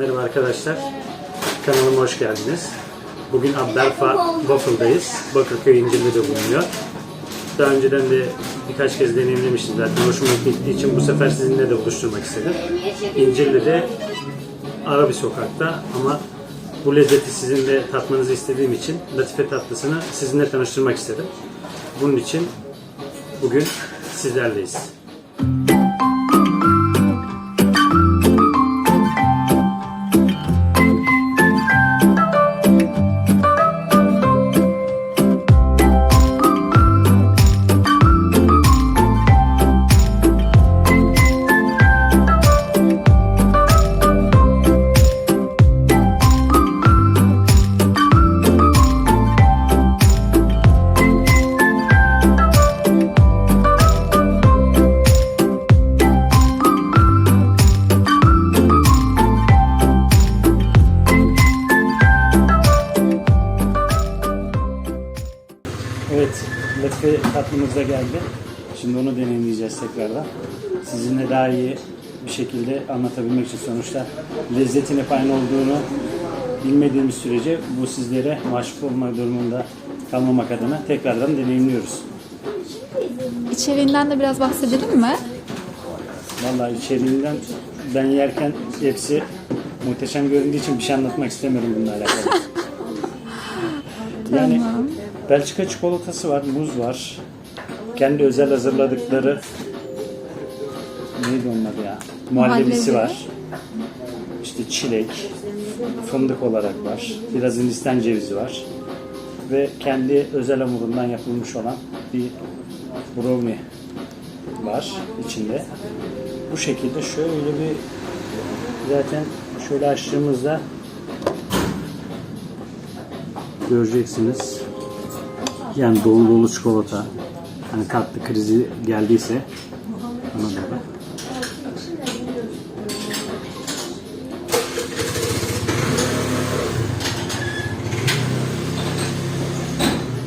Merhaba arkadaşlar. Kanalıma hoş geldiniz. Bugün Abdelfa Waffle'dayız. Bakırköy İncirli'de bulunuyor. Daha önceden de birkaç kez deneyimlemiştim zaten. Hoşuma gittiği için bu sefer sizinle de buluşturmak istedim. İncirli'de ara bir sokakta ama bu lezzeti sizin de tatmanızı istediğim için Latife tatlısını sizinle tanıştırmak istedim. Bunun için bugün sizlerleyiz. Evet, Latife tatlımız da geldi. Şimdi onu deneyimleyeceğiz tekrardan. Sizinle daha iyi bir şekilde anlatabilmek için sonuçta lezzetin hep aynı olduğunu bilmediğimiz sürece bu sizlere mahcup olma durumunda kalmamak adına tekrardan deneyimliyoruz. İçeriğinden de biraz bahsedelim mi? Vallahi içeriğinden ben yerken hepsi muhteşem göründüğü için bir şey anlatmak istemiyorum bununla alakalı. Yani Belçika çikolatası var, muz var. Kendi özel hazırladıkları neydi onlar ya? Muhallebisi Muhallebi. var. İşte çilek, fındık olarak var. Biraz Hindistan cevizi var. Ve kendi özel hamurundan yapılmış olan bir brownie var içinde. Bu şekilde şöyle bir zaten şöyle açtığımızda göreceksiniz. Yani dolu dolu çikolata. Hani tatlı krizi geldiyse ona doğru.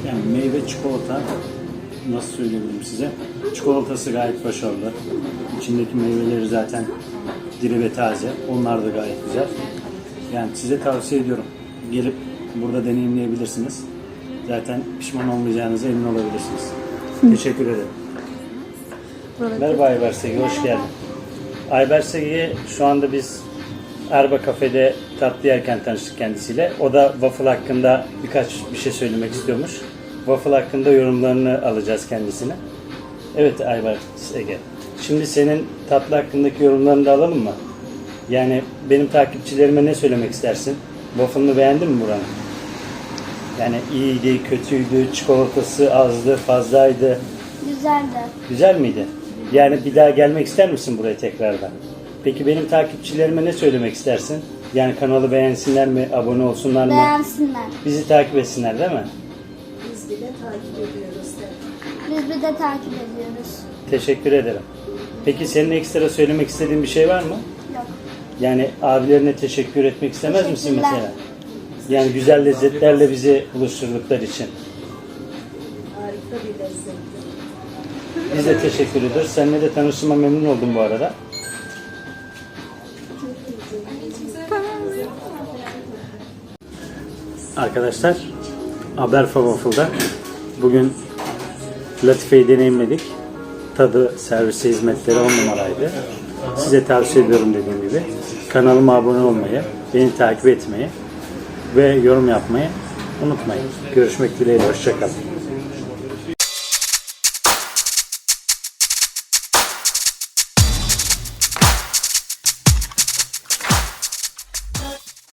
Yani meyve çikolata nasıl söyleyebilirim size? Çikolatası gayet başarılı. İçindeki meyveleri zaten diri ve taze. Onlar da gayet güzel. Yani size tavsiye ediyorum. Gelip burada deneyimleyebilirsiniz. Zaten pişman olmayacağınıza emin olabilirsiniz. Teşekkür ederim. Merhaba Ayber Segi, hoş geldin. Ayber Segi'yi şu anda biz Erba Kafe'de tatlı yerken tanıştık kendisiyle. O da waffle hakkında birkaç bir şey söylemek istiyormuş. Waffle hakkında yorumlarını alacağız kendisine. Evet Ayber Segi. Şimdi senin tatlı hakkındaki yorumlarını da alalım mı? Yani benim takipçilerime ne söylemek istersin? Waffle'ını beğendin mi buranın? Yani iyiydi, kötüydü, çikolatası azdı, fazlaydı. Güzeldi. Güzel miydi? Yani bir daha gelmek ister misin buraya tekrardan? Peki benim takipçilerime ne söylemek istersin? Yani kanalı beğensinler mi, abone olsunlar mı? Beğensinler. Bizi takip etsinler değil mi? Biz bile takip ediyoruz. Biz bir de takip ediyoruz. Teşekkür ederim. Peki senin ekstra söylemek istediğin bir şey var mı? Yok. Yani abilerine teşekkür etmek istemez misin Teşekkürler. mesela? Yani güzel lezzetlerle bizi buluşturdukları için. Harika bir lezzet. Biz de teşekkür ediyoruz. Seninle de tanıştığıma memnun oldum bu arada. Arkadaşlar, Aberfa Waffle'da bugün Latife'yi deneyimledik. Tadı, servisi, hizmetleri on numaraydı. Size tavsiye ediyorum dediğim gibi. Kanalıma abone olmayı, beni takip etmeyi ve yorum yapmayı unutmayın. Görüşmek dileğiyle, hoşçakalın.